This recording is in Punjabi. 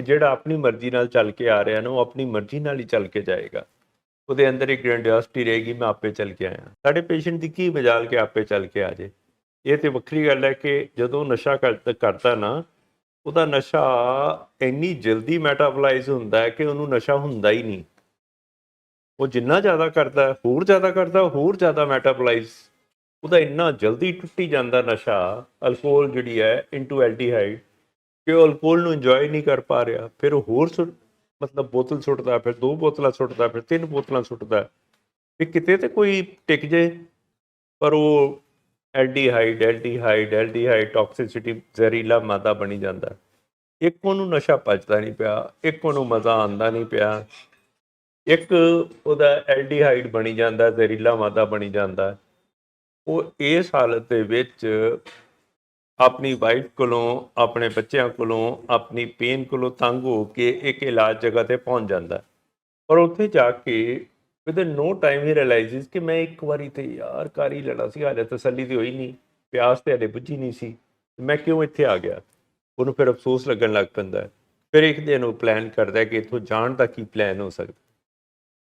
ਕਿ ਜਿਹੜਾ ਆਪਣੀ ਮਰਜ਼ੀ ਨਾਲ ਚੱਲ ਕੇ ਆ ਰਿਹਾ ਨਾ, ਉਹ ਆਪਣੀ ਮਰਜ਼ੀ ਨਾਲ ਹੀ ਚੱਲ ਕੇ ਜਾਏਗਾ। ਉਹਦੇ ਅੰਦਰ ਇੱਕ ਗ੍ਰੈਂਡਿਓਸਿਟੀ ਰਹੇਗੀ ਮੈਂ ਆਪੇ ਚੱਲ ਕੇ ਆਇਆ। ਸਾਡੇ ਪੇਸ਼ੈਂਟ ਦੀ ਕੀ ਮਜਾਲ ਕਿ ਆਪੇ ਚੱਲ ਕੇ ਆ ਜੇ। ਇਹ ਤੇ ਵੱਖਰੀ ਗੱਲ ਹੈ ਕਿ ਜਦੋਂ ਨਸ਼ਾ ਕਰ- ਕਰਦਾ ਨਾ, ਉਹਦਾ ਨਸ਼ਾ ਇੰਨੀ ਜਲਦੀ ਮੈਟਾਬੋਲਾਈਜ਼ ਹੁੰਦਾ ਹੈ ਕਿ ਉਹਨੂੰ ਨਸ਼ਾ ਹੁੰਦਾ ਹੀ ਨਹੀਂ। ਉਹ ਜਿੰਨਾ ਜ਼ਿਆਦਾ ਕਰਦਾ, ਹੋਰ ਜ਼ਿਆਦਾ ਕਰਦਾ, ਹੋਰ ਜ਼ਿਆਦਾ ਮੈਟਾਬੋਲਾਈਜ਼ ਉਹਦਾ ਇੰਨਾ ਜਲਦੀ ਟੁੱਟੀ ਜਾਂਦਾ ਨਸ਼ਾ ਅਲਕੋਹਲ ਜਿਹੜੀ ਹੈ ਇਨਟੂ ਐਲਡੀਹਾਈਡ ਕਿ ਉਹ ਅਲਕੋਹਲ ਨੂੰ ਇੰਜੋਏ ਨਹੀਂ ਕਰ ਪਾ ਰਿਹਾ, ਫਿਰ ਉਹ ਹੋਰ ਸੁੱਟ- ਮਤਲਬ ਬੋਤਲ ਸੁੱਟਦਾ, ਫਿਰ ਦੋ ਬੋਤਲਾਂ ਸੁੱਟਦਾ, ਫਿਰ ਤਿੰਨ ਬੋਤਲਾਂ ਸੁੱਟਦਾ, ਵੀ ਕਿਤੇ ਤੇ ਕੋਈ ਟਿਕ ਜੇ, ਪਰ ਉਹ ਐਲਡੀਹਾਈਡ ਐਲਡੀਹਾਈਡ ਐਲਡੀਹਾਈਡ ਟੌਕਸਿਸਿਟੀ ਜ਼ਹਿਰੀਲਾ ਮਾਦਾ ਬਣੀ ਜਾਂਦਾ। ਇੱਕ ਉਹਨੂੰ ਨਸ਼ਾ ਪਚਦਾ ਨਹੀਂ ਪਿਆ, ਇੱਕ ਉਹਨੂੰ ਮਜ਼ਾ ਆਉਂਦਾ ਨਹੀਂ ਪਿਆ, ਇੱਕ ਉਹਦਾ ਐਲਡੀਹਾਈਡ ਬਣੀ ਜਾਂਦਾ, ਜ਼ਹਿਰੀਲਾ ਮਾਦਾ ਬਣੀ ਜਾਂਦਾ। ਉਹ ਇਸ ਹਾਲਤ ਦੇ ਵਿੱਚ ਆਪਣੀ ਵਾਈਫ ਕੋਲੋਂ, ਆਪਣੇ ਬੱਚਿਆਂ ਕੋਲੋਂ, ਆਪਣੀ ਪੇਨ ਕੋਲੋਂ ਤੰਗ ਹੋ ਕੇ ਇੱਕ ਇਲਾਜ ਜਗ੍ਹਾ ਤੇ ਪਹੁੰਚ ਜਾਂਦਾ। ਪਰ ਉੱਥੇ ਜਾ ਕੇ ਵਿਦ ਨੋ ਟਾਈਮ ਹੀ ਰਿਅਲਾਈਜ਼ਸ ਕਿ ਮੈਂ ਇੱਕ ਵਾਰੀ ਤੇ ਯਾਰ ਕਰ ਹੀ ਲੈਣਾ ਸੀ, ਹਾਲੇ ਤਸੱਲੀ ਤੇ ਹੋਈ ਨਹੀਂ, ਪਿਆਸ ਤੇ ਹਲੇ ਬੁੱਝੀ ਨਹੀਂ ਸੀ ਮੈਂ ਕਿਉਂ ਇੱਥੇ ਆ ਗਿਆ? ਉਹਨੂੰ ਫਿਰ ਅਫਸੋਸ ਲੱਗਣ ਲੱਗ ਪੈਂਦਾ ਫਿਰ ਇੱਕ ਦਿਨ ਉਹ ਪਲਾਨ ਕਰਦਾ ਕਿ ਇੱਥੋਂ ਜਾਣ ਦਾ ਕੀ ਪਲਾਨ ਹੋ ਸਕਦਾ।